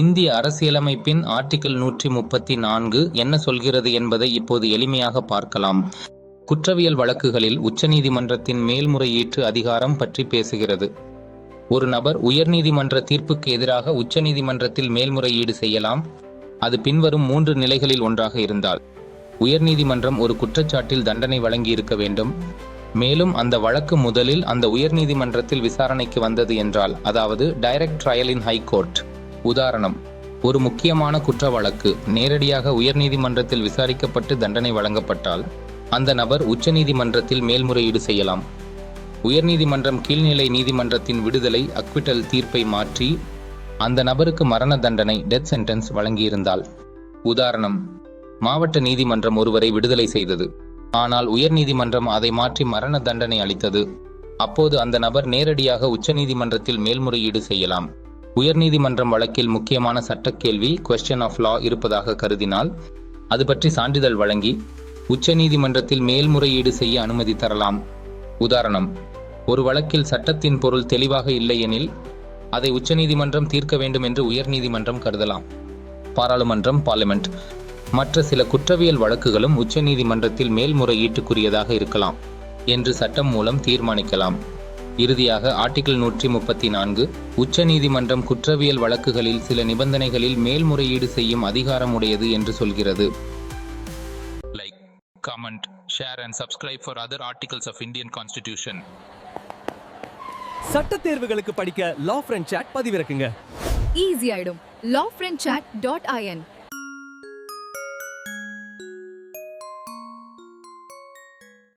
இந்திய அரசியலமைப்பின் ஆர்டிகிள் நூற்றி முப்பத்தி நான்கு என்ன சொல்கிறது என்பதை இப்போது எளிமையாக பார்க்கலாம். குற்றவியல் வழக்குகளில் உச்சநீதிமன்றத்தின் மேல்முறையீட்டு அதிகாரம் பற்றி பேசுகிறது. ஒரு நபர் உயர்நீதிமன்ற தீர்ப்புக்கு எதிராக உச்சநீதிமன்றத்தில் மேல்முறையீடு செய்யலாம். அது பின்வரும் மூன்று நிலைகளில் ஒன்றாக இருந்தால். உயர்நீதிமன்றம் ஒரு குற்றச்சாட்டில் தண்டனை வழங்கி இருக்க வேண்டும். மேலும் அந்த வழக்கு முதலில் அந்த உயர்நீதிமன்றத்தில் விசாரணைக்கு வந்தது என்றால் அதாவது டைரக்ட் ட்ரையல் இன் ஹைகோர்ட். உதாரணம் ஒரு முக்கியமான குற்ற வழக்கு நேரடியாக உயர்நீதிமன்றத்தில் விசாரிக்கப்பட்டு தண்டனை வழங்கப்பட்டால் அந்த நபர் உச்சநீதிமன்றத்தில் மேல்முறையீடு செய்யலாம். உயர்நீதிமன்றம் கீழ்நிலை நீதிமன்றத்தின் விடுதலை அக்விட்டல் தீர்ப்பை மாற்றி அந்த நபருக்கு மரண தண்டனை டெத் சென்டென்ஸ் வழங்கியிருந்தால். உதாரணம் மாவட்ட நீதிமன்றம் ஒருவரை விடுதலை செய்தது. ஆனால் உயர்நீதிமன்றம் அதை மாற்றி மரண தண்டனை அளித்தது. அப்போது அந்த நபர் நேரடியாக உச்சநீதிமன்றத்தில் மேல்முறையீடு செய்யலாம். உயர்நீதிமன்றம் வழக்கில் முக்கியமான சட்டக்கேள்வி கொஸ்டின் ஆஃப் லா இருப்பதாக கருதினால் அது பற்றி சான்றிதழ் வழங்கி உச்சநீதிமன்றத்தில் மேல்முறையீடு செய்ய அனுமதி தரலாம். உதாரணம் ஒரு வழக்கில் சட்டத்தின் பொருள் தெளிவாக இல்லையெனில் அதை உச்சநீதிமன்றம் தீர்க்க வேண்டும் என்று உயர்நீதிமன்றம் கருதலாம். பாராளுமன்றம் பார்லிமெண்ட் மற்ற சில குற்றவியல் வழக்குகளும் உச்சநீதிமன்றத்தில் மேல்முறையீட்டுக்குரியதாக இருக்கலாம் என்று சட்டம் மூலம் தீர்மானிக்கலாம். இறுதியாக ஆர்டிகிள் நூற்றி முப்பத்தி நான்கு உச்சநீதிமன்றம் குற்றவியல் வழக்குகளில் சில நிபந்தனைகளில் மேல்முறையீடு செய்யும் அதிகாரம் உடையது என்று சொல்கிறது. Like comment share and subscribe for other articles of Indian constitution சட்ட தேர்வுகளுக்கு படிக்க லா ஃப்ரெண்ட் சாட் பதிவிறக்குங்க. ஈஸி ஆயிடும். Law friend chat dot IN